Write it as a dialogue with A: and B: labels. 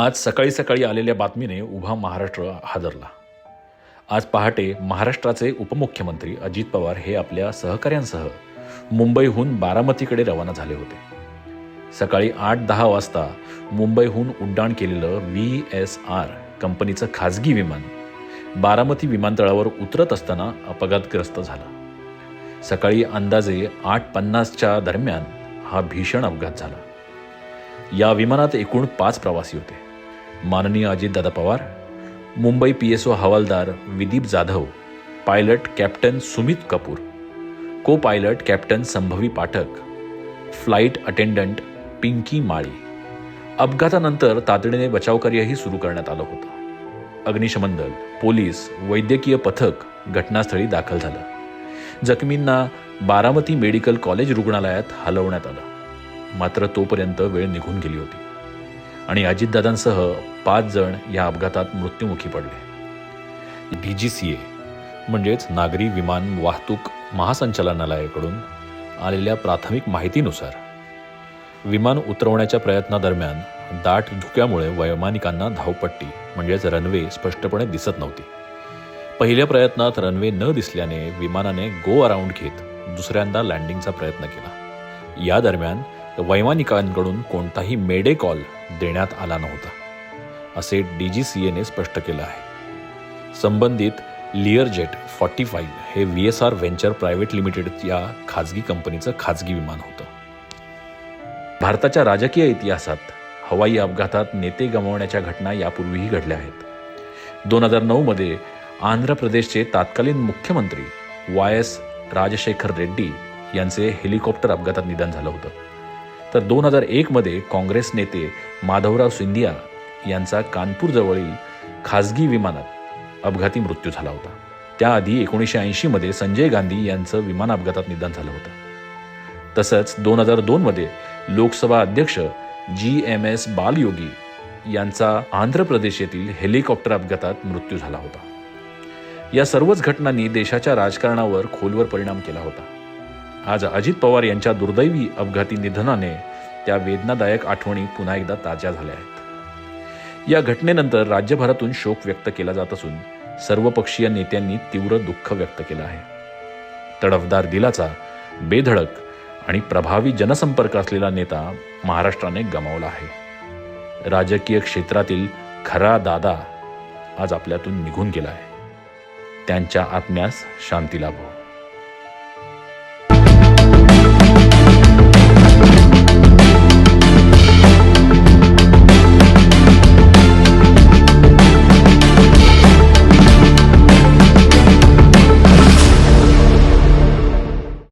A: आज सकाळी सकाळी आलेल्या बातमीने उभा महाराष्ट्र हादरला. आज पहाटे महाराष्ट्राचे उपमुख्यमंत्री अजित पवार हे आपल्या सहकाऱ्यांसह मुंबईहून बारामतीकडे रवाना झाले होते. सकाळी आठ दहा वाजता मुंबईहून उड्डाण केलेलं व्ही एस आर कंपनीचं खाजगी विमान बारामती विमानतळावर उतरत असताना अपघातग्रस्त झाला. सकाळी अंदाजे आठ पन्नासच्या दरम्यान हा भीषण अपघात झाला. या विमानात एकूण पाच प्रवासी होते. माननीय Ajitdada Pawar Mumbai P S O हवालदार Vidip Jadhav pilot captain Sumit Kapoor co pilot captain Sambhavi Pathak flight attendant Pinky Mali. अपघातानंतर तातडीने बचावकार्यही सुरू करण्यात आलं होतं. अग्निशमन दल पोलीस वैद्यकीय पथक घटनास्थळी दाखल झालं. जखमींना बारामती मेडिकल कॉलेज रुग्णालयात हलवण्यात आलं. मात्र तोपर्यंत वेळ निघून गेली होती. आणि अजितदादांसह पाच जण या अपघातात मृत्युमुखी पडले. डी जी सी ए म्हणजेच नागरी विमान वाहतूक महासंचालनालयाकडून आलेल्या प्राथमिक माहितीनुसार विमान उतरवण्याच्या प्रयत्नादरम्यान दाट धुक्यामुळे वैमानिकांना धावपट्टी म्हणजेच रनवे स्पष्टपणे दिसत नव्हती. पहिल्या प्रयत्नात रनवे न दिसल्याने विमानाने गो अराउंड घेत दुसऱ्यांदा लँडिंगचा प्रयत्न केला. या दरम्यान वैमानिकांकडून कोणताही मेडे कॉल देण्यात आला नव्हता. असे डी जी सी एने स्पष्ट केलं आहे. संबंधित लिअरजेट फॉर्टी फाईव्ह हे V S R venture private limited या खाजगी कंपनीचं खाजगी विमान होतं. भारताच्या राजकीय इतिहासात हवाई अपघातात नेते गमावण्याच्या घटना यापूर्वीही घडल्या आहेत. दोन हजार नऊमध्ये आंध्र प्रदेशचे तत्कालीन मुख्यमंत्री वाय एस राजशेखर रेड्डी यांचे हेलिकॉप्टर अपघातात निधन झालं होतं. तर दोन हजार एकमध्ये काँग्रेस नेते माधवराव सिंधिया यांचा कानपूरजवळील खाजगी विमानात अपघाती मृत्यू झाला होता. त्याआधी एकोणीसशे ऐंशीमध्ये संजय गांधी यांचं विमान अपघातात निधन झालं होतं. तसंच दोन हजार दोनमध्ये लोकसभा अध्यक्ष जी एम एस बालयोगी यांचा आंध्र प्रदेश येथील हेलिकॉप्टर अपघातात मृत्यू झाला होता. या सर्वच घटनांनी देशाच्या राजकारणावर खोलवर परिणाम केला होता. आज अजित पवार यांच्या दुर्दैवी अपघाती निधनाने त्या वेदनादायक आठवणी पुन्हा एकदा ताज्या झाल्या आहेत. या घटनेनंतर राज्यभरातून शोक व्यक्त केला जात असून सर्वपक्षीय नेत्यांनी तीव्र दुःख व्यक्त केलं आहे. तडफदार दिलाचा बेधडक आणि प्रभावी जनसंपर्क असलेला नेता महाराष्ट्राने गमावला आहे. राजकीय क्षेत्रातील खरा दादा आज आपल्यातून निघून गेला आहे. त्यांच्या आत्म्यास शांती लाभो.